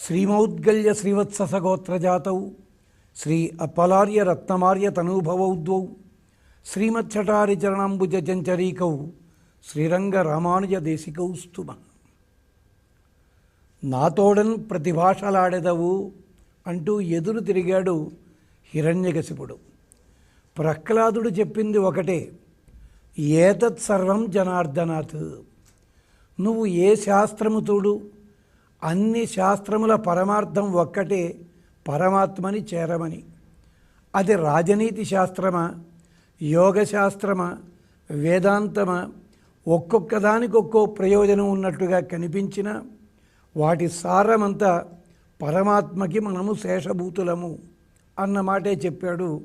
శ్రీమౌద్గల్య శ్రీవత్ససగోత్రజాతౌ శ్రీ అప్పలార్య రత్నమార్య తనూభవౌద్వౌ శ్రీమచ్చటారి శ్రీరంగ రామానుజ దేశికౌ స్తుమ నాతోడన్ ప్రతిభాషలాడెదవు అంటూ ఎదురు తిరిగాడు హిరణ్యకశిపుడు ప్రహ్లాదుడు చెప్పింది ఒకటే ఏతత్ సర్వం జనార్దనాథ్ నువ్వు ఏ శాస్త్రము చూడు అన్ని శాస్త్రముల పరమార్థం ఒక్కటే పరమాత్మని చేరమని. అది రాజనీతి శాస్త్రమా? యోగ శాస్త్రమా వేదాంతమా? ఒక్కొక్క దానికి ఒక్కో ప్రయోజనం ఉన్నట్టుగా కనిపించిన వాటి సారమంతా పరమాత్మకి మనము శేషభూతులము అన్నమాటే చెప్పాడు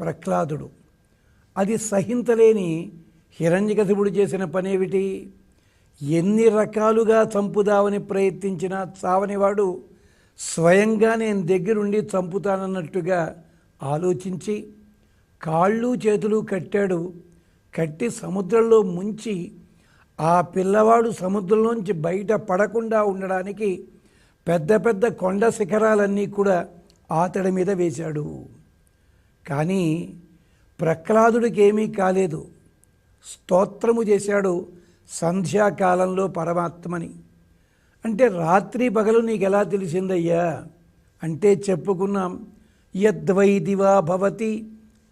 ప్రహ్లాదుడు. అది సహించలేని హిరణ్యకశిపుడు చేసిన పనేమిటి? ఎన్ని రకాలుగా చంపుదామని ప్రయత్నించినా చావనివాడు స్వయంగా నేను దగ్గరుండి చంపుతానన్నట్టుగా ఆలోచించి కాళ్ళు చేతులు కట్టాడు. కట్టి సముద్రంలో ముంచి ఆ పిల్లవాడు సముద్రంలోంచి బయట పడకుండా ఉండడానికి పెద్ద పెద్ద కొండ శిఖరాలన్నీ కూడా ఆతడి మీద వేశాడు. కానీ ప్రహ్లాదుడికి ఏమీ కాలేదు. స్తోత్రము చేశాడు. సంధ్యాకాలంలో పరమాత్మని. అంటే రాత్రి పగలు నీకు ఎలా తెలిసిందయ్యా? అంటే చెప్పుకున్నాం యద్వైదివా భవతి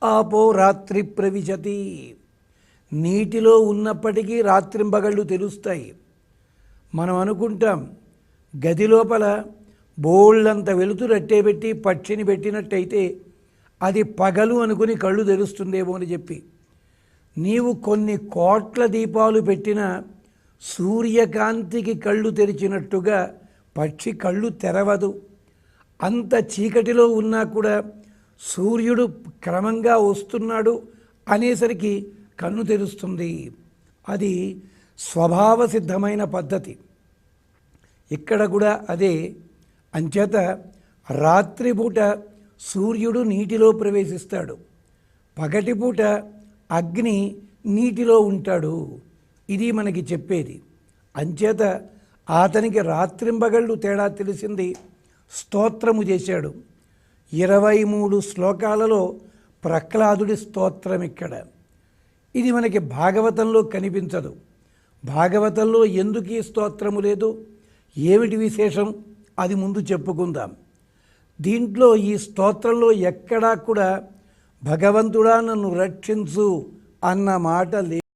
ఆపో రాత్రి ప్రవిశతి. నీటిలో ఉన్నప్పటికీ రాత్రింబగళ్ళు తెలుస్తాయి. మనం అనుకుంటాం గది లోపల బోళ్ళంత వెలుతురు అట్టేపెట్టి పక్షిని పెట్టినట్టయితే అది పగలు అనుకుని కళ్ళు తెరుస్తుందేమో అని చెప్పి. నీవు కొన్ని కోట్ల దీపాలు పెట్టిన సూర్యకాంతికి కళ్ళు తెరిచినట్టుగా పక్షి కళ్ళు తెరవదు. అంత చీకటిలో ఉన్నా కూడా సూర్యుడు క్రమంగా వస్తున్నాడు అనేసరికి కన్ను తెరుస్తుంది. అది స్వభావ సిద్ధమైన పద్ధతి. ఇక్కడ కూడా అదే. అంచేత రాత్రిపూట సూర్యుడు నీటిలో ప్రవేశిస్తాడు. పగటిపూట అగ్ని నీటిలో ఉంటాడు. ఇది మనకి చెప్పేది. అంచేత అతనికి రాత్రింబగళ్ళు తేడా తెలిసింది స్తోత్రము చేశాడు. ఇరవై మూడు శ్లోకాలలో ప్రహ్లాదుడి స్తోత్రం ఇక్కడ. ఇది మనకి భాగవతంలో కనిపించదు. భాగవతంలో ఎందుకు ఈ స్తోత్రము లేదు? ఏమిటి విశేషం? అది ముందు చెప్పుకుందాం. దీంట్లో ఈ స్తోత్రంలో ఎక్కడా కూడా భగవంతుడా నన్ను రక్షించు అన్న మాట లే